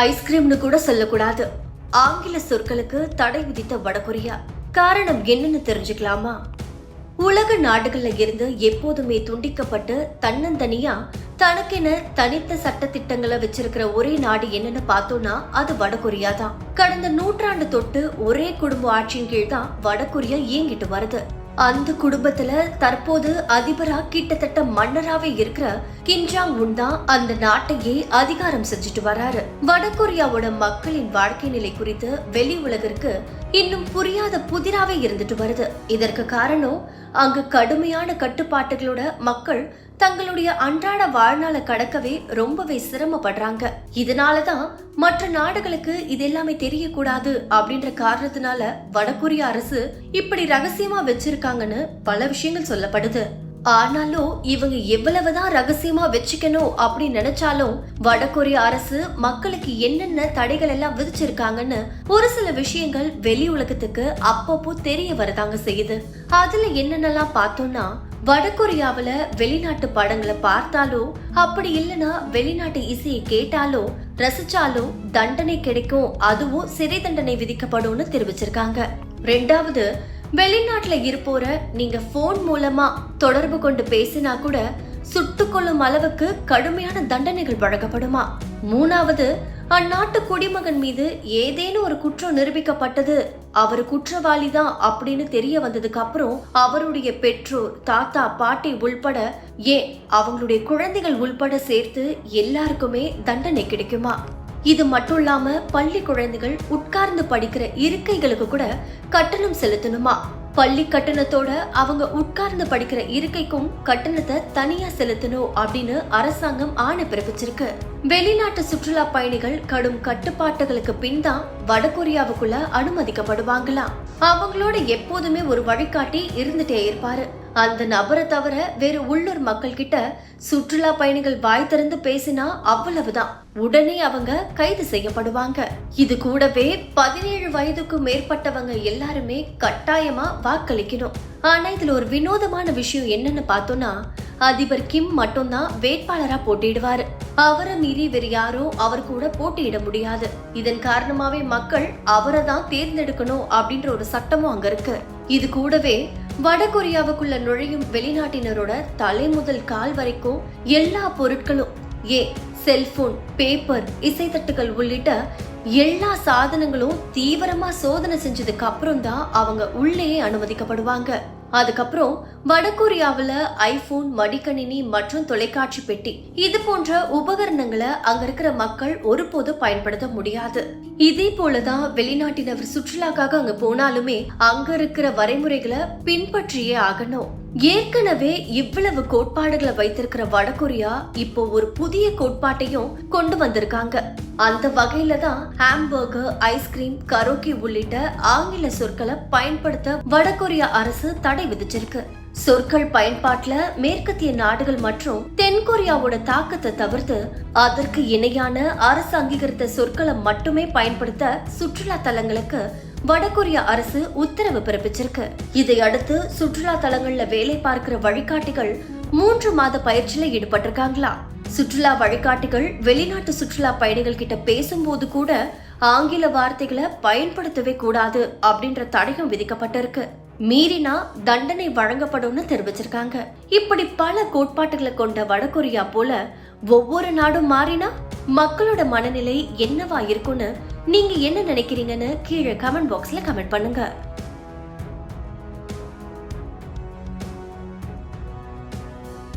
ஐஸ்கிரீம்னு கூட சொல்லக்கூடாது. ஆங்கில சொற்களுக்கு தடை விதித்த வடகொரியா. காரணம் என்னன்னு தெரிஞ்சுக்கலாமா? உலக நாடுகள்ல இருந்து எப்போதுமே துண்டிக்கப்பட்டு தன்னந்தனியா தனக்கென தனித்த சட்ட திட்டங்களை வச்சிருக்கிற ஒரே நாடு என்னன்னு பார்த்தோம்னா அது வடகொரியா தான். கடந்த நூற்றாண்டு தொட்டு ஒரே குடும்ப ஆட்சியின் கீழ் தான் வடகொரியா இயங்கிட்டு வருது. அந்த குடும்பத்துல தற்போது அதிபரா கிட்டத்தட்ட மன்னராவே இருக்கிற கின்ஜாங் உன் தான் அந்த நாட்டையே அதிகாரம் செஞ்சுட்டு வராரு. வடகொரியாவோட மக்களின் வாழ்க்கை நிலை குறித்து வெளி உலகிற்கு இன்னும் புரியாத புதிராவே இருந்துட்டு வருது. இதற்கு காரணம் அங்கு கடுமையான கட்டுப்பாட்டுகளோட மக்கள் தங்களுடைய அன்றாட வாழ்நாளை கடக்கவே ரொம்பவே சிரமப்படுறாங்க. இதனாலதான் மற்ற நாடுகளுக்கு இது எல்லாமே தெரியக்கூடாது அப்படின்ற காரணத்தினால வடகொரிய அரசு இப்படி ரகசியமா வச்சிருக்காங்கன்னு பல விஷயங்கள் சொல்லப்படுது. ஆனாலும் இவங்க எவ்வளவுதான் ரகசியமா வச்சுக்கணும் அப்படின்னு நினைச்சாலும் வடகொரிய அரசு மக்களுக்கு என்னென்ன தடைகள் எல்லாம் விதிச்சிருக்காங்கன்னு ஒரு சில விஷயங்கள் வெளி உலகத்துக்கு அப்பப்போ தெரிய வரதாங்க செய்யுது. அதுல என்னென்னலாம் பார்த்தோம்னா வடகொரியாவில வெளிநாட்டு படங்களை பார்த்தாலோ அப்படி இல்லைன்னா வெளிநாட்டு இசையை கேட்டாலோ ரசிச்சாலோ தண்டனை கிடைக்கும் அதுவும் சிறை தண்டனை விதிக்கப்படும்னு தெரிவிச்சிருக்காங்க. ரெண்டாவது வெளிநாட்டுல இருப்போர நீங்க போன் மூலமா தொடர்பு கொண்டு பேசினா கூட சுட்டுக்கொள்ளும் அளவுக்கு கடுமையான தண்டனைகள் வழங்கப்படுமா? மூணாவது அந்நாட்டு குடிமகன் மீது ஏதேனும் ஒரு குற்றம் நிரூபிக்கப்பட்டது அவர் குற்றவாளி தான் அப்படின்னு தெரிய வந்ததுக்கு அப்புறம் அவருடைய பெற்றோர் தாத்தா பாட்டி உள்பட ஏன் அவங்களுடைய குழந்தைகள் உள்பட சேர்த்து எல்லாருக்குமே தண்டனை கிடைக்குமா? இது மட்டும் இல்லாம பள்ளி குழந்தைகள் உட்கார்ந்து படிக்கிற இருக்கைகளுக்கு கூட கட்டணம் செலுத்தணுமா? பள்ளி கட்டணத்தோட அவங்க உட்கார்ந்து படிக்கிற இருக்கைக்கும் கட்டணத்தை தனியா செலுத்தணும் அப்படின்னு அரசாங்கம் ஆணை பிறப்பிச்சிருக்கு. வெளிநாட்டு சுற்றுலா பயணிகள் கடும் கட்டுப்பாட்டுகளுக்கு பின் தான் வடகொரியாவுக்குள்ள அனுமதிக்கப்படுவாங்களாம். அவங்களோட எப்போதுமே ஒரு வழிகாட்டி இருந்துட்டே இருப்பாரு. அந்த நபரை தவிர வேறு உள்ளூர் மக்கள் கிட்ட சுற்றுலா பயணிகள் வாய் திறந்து பேசினா அவ்வளவுதான். உடனே அவங்க கைது செய்யப்படுவாங்க. இது கூடவே பதினேழு வயதுக்கு மேற்பட்டவங்க எல்லாருமே கட்டாயமா வாக்களிக்கணும். ஆனா இதுல ஒரு வினோதமான விஷயம் என்னன்னு பார்த்தோம்னா அதிபர் கிம் மட்டும்தான் வேட்பாளரா போட்டியிடுவாரு. அவரை மீறி வேறு யாரும் அவர் கூட போட்டியிட முடியாது. இதன் காரணமாவே மக்கள் அவரை தான் தேர்ந்தெடுக்கணும் அப்படின்ற ஒரு சட்டமும் அங்க இருக்கு. இது கூடவே வடகொரியாவுக்குள்ள நுழையும் வெளிநாட்டினரோட தலை முதல் கால் வரைக்கும் எல்லா பொருட்களும் ஏ செல்போன் பேப்பர் இசைத்தட்டுகள் உள்ளிட்ட எல்லா சாதனங்களும் தீவிரமா சோதனை செஞ்சதுக்கு அப்புறம் தான் அவங்க உள்ளேயே அனுமதிக்கப்படுவாங்க. அதுக்கப்புறம் வடகொரியாவில் ஐபோன் மடிக்கணினி மற்றும் தொலைக்காட்சி பெட்டி. இது போன்ற உபகரணங்களை அங்க இருக்கிற மக்கள் ஒருபோதும் பயன்படுத்த முடியாது. இதே போலதான் வெளிநாட்டினர் சுற்றுலாக்காக அங்க போனாலுமே அங்க இருக்கிற வரைமுறைகளை பின்பற்றியே ஆகணும். ஏற்கனவே இவ்வளவு கோட்பாடுகளை வைத்திருக்கிற வடகொரியா இப்போ ஒரு புதிய கோட்பாட்டையும் கொண்டு வந்திருக்காங்க. அந்த வகையில தான் ஹாம்பர்கர் ஐஸ்கிரீம் கரோக்கி உள்ளிட்ட ஆங்கில சொற்களை பயன்படுத்த வடகொரியா அரசு தடை விதிச்சிருக்கு. சொற்கள் பயன்பாட்டுல மேற்கத்திய நாடுகள் மற்றும் தென்கொரியாவோட தாக்கத்தை தவிர்த்து அதற்கு இணையான அரசு அங்கீகரித்த சொற்களை மட்டுமே பயன்படுத்த சுற்றுலா தலங்களுக்கு வடகொரிய அரசு உத்தரவு பிறப்பிச்சிருக்கு. இதை அடுத்து சுற்றுலா தலங்கள்ல வேலை பார்க்கிற வழிகாட்டிகள் மூன்று மாத பயிற்சியில ஈடுபட்டிருக்காங்களா? சுற்றுலா வழிகாட்டிகள் வெளிநாட்டு சுற்றுலா பயணிகள் கிட்ட பேசும்போது கூட ஆங்கில வார்த்தைகளை பயன்படுத்தவே கூடாது அப்படின்ற தடயம் விதிக்கப்பட்டிருக்கு. மீறினா தண்டனை வழங்கப்படும்னு தெரிவிச்சிருக்காங்க. இப்படி பல கோட்பாட்டுகளை கொண்ட வடகொரியா போல ஒவ்வொரு நாடும் மாறினா மக்களோட மனநிலை என்னவா இருக்கும்னு நீங்க என்ன நினைக்கிறீங்கன்னு கீழே கமெண்ட் பாக்ஸ்ல கமெண்ட் பண்ணுங்க.